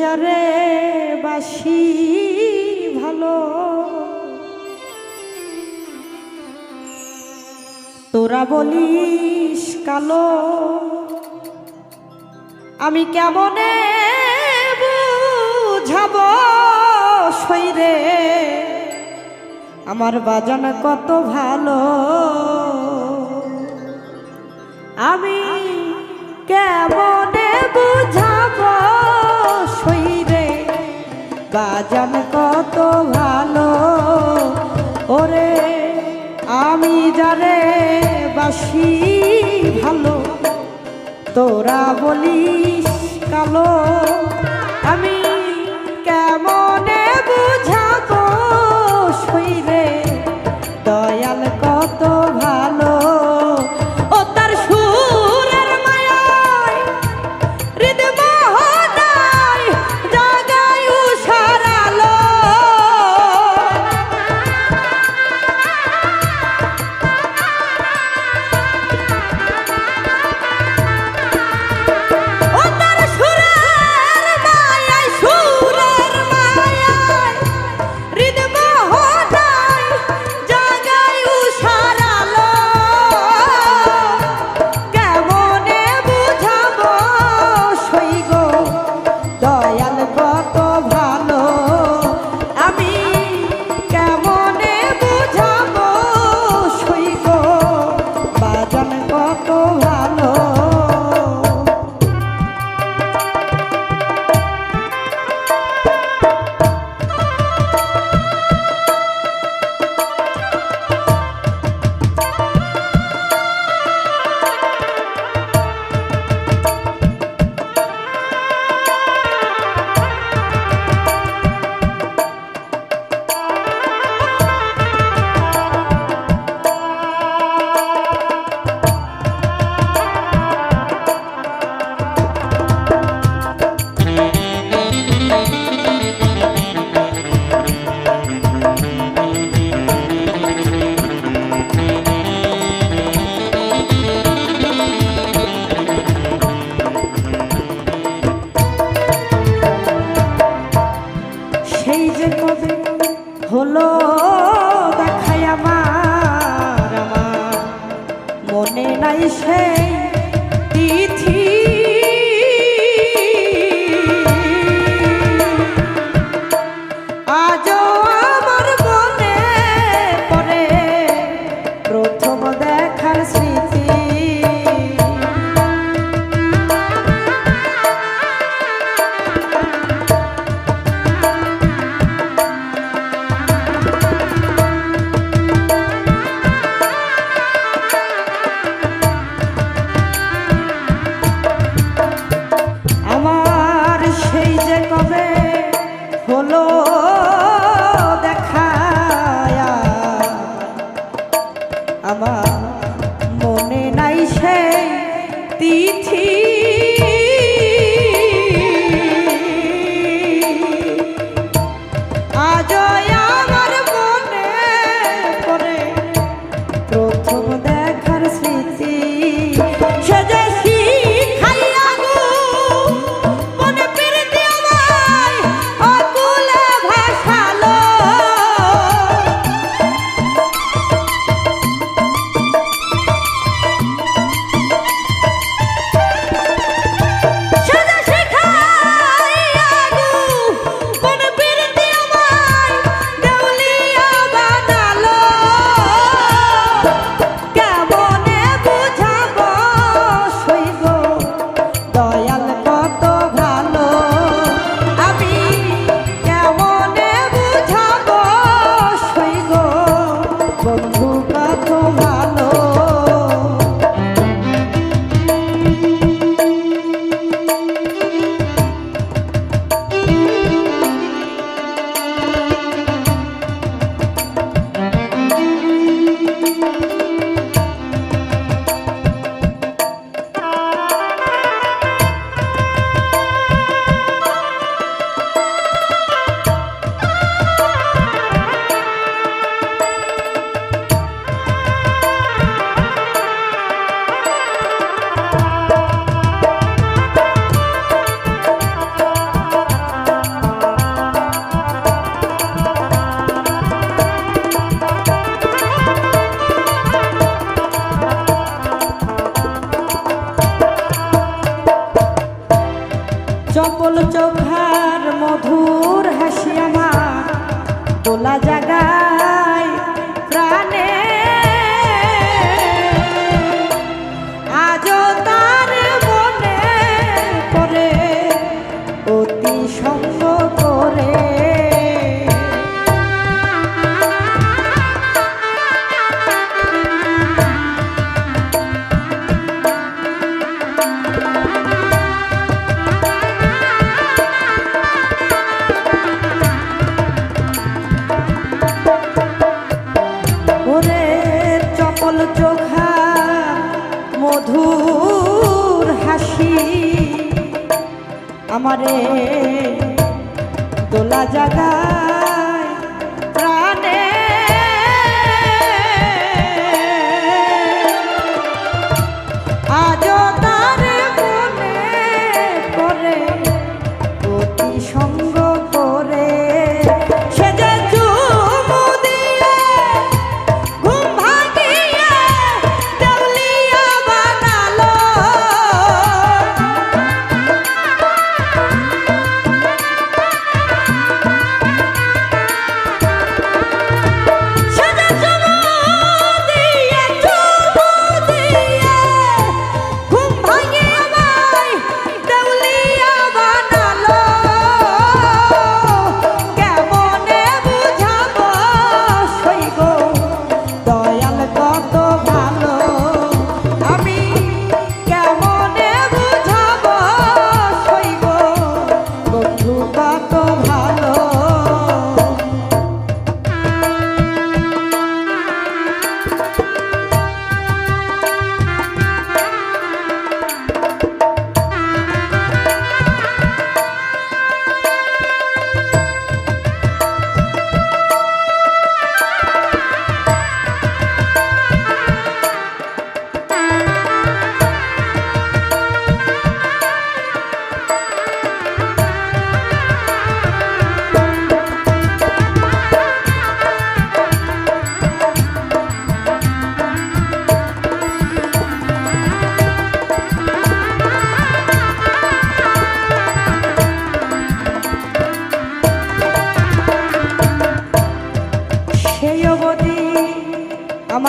যারে বাসি ভালো। তোরা বলিস কালো। আমি কেমনে বুঝাব সইরে আমার বাজান কত ভালো। আমি কেমনে বাজান কত ভালো। ওরে, আমি যারে বাসি ভালো। তোরা বলিস কালো। আমি কেমনে বুঝাবো সইরে? দয়াল কত ভালো মনে নাই সেই দিছি Lúc জাগা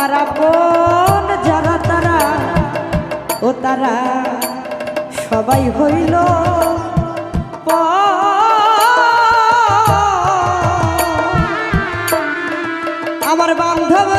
আমার বোন যারা তারা ও তারা সবাই হইল আমার বান্ধব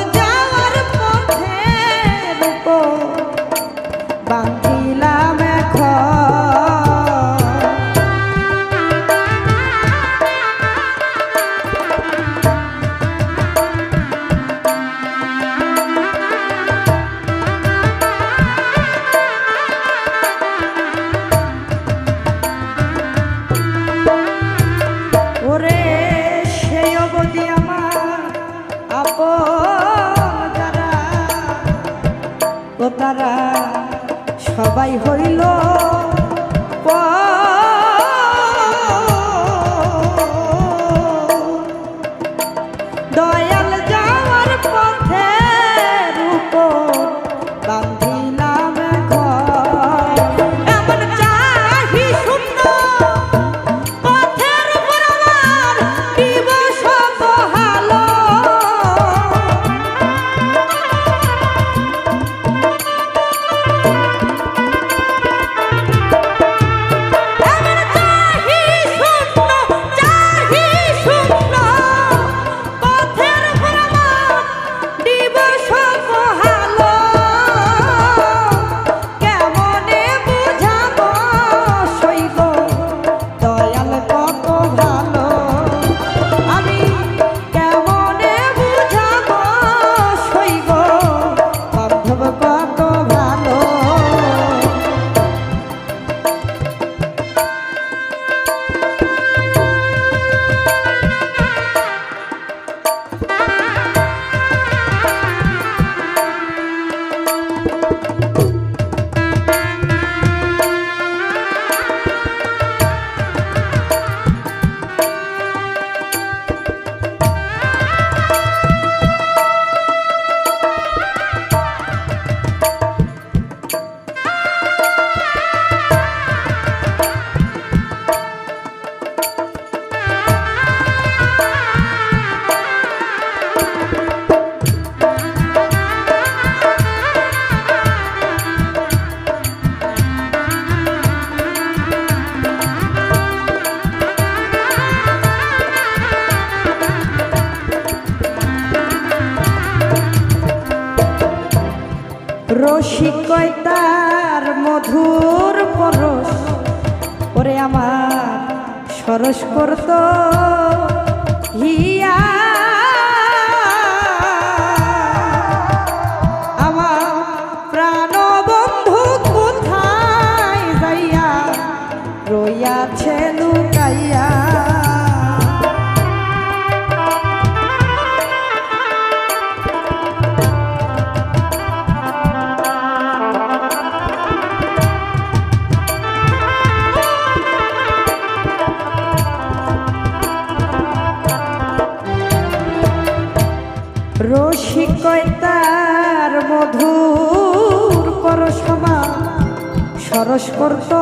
তারা সবাই হইল পা সরস করত হিয়া সরস করত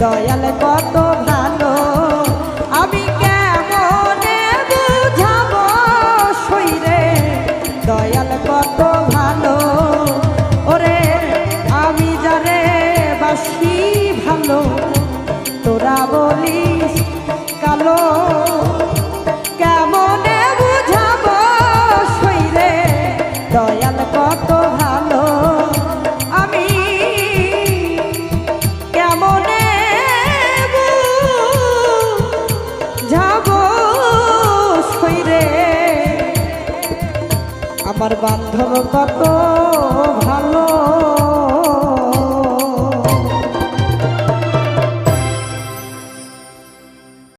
দয়াল কত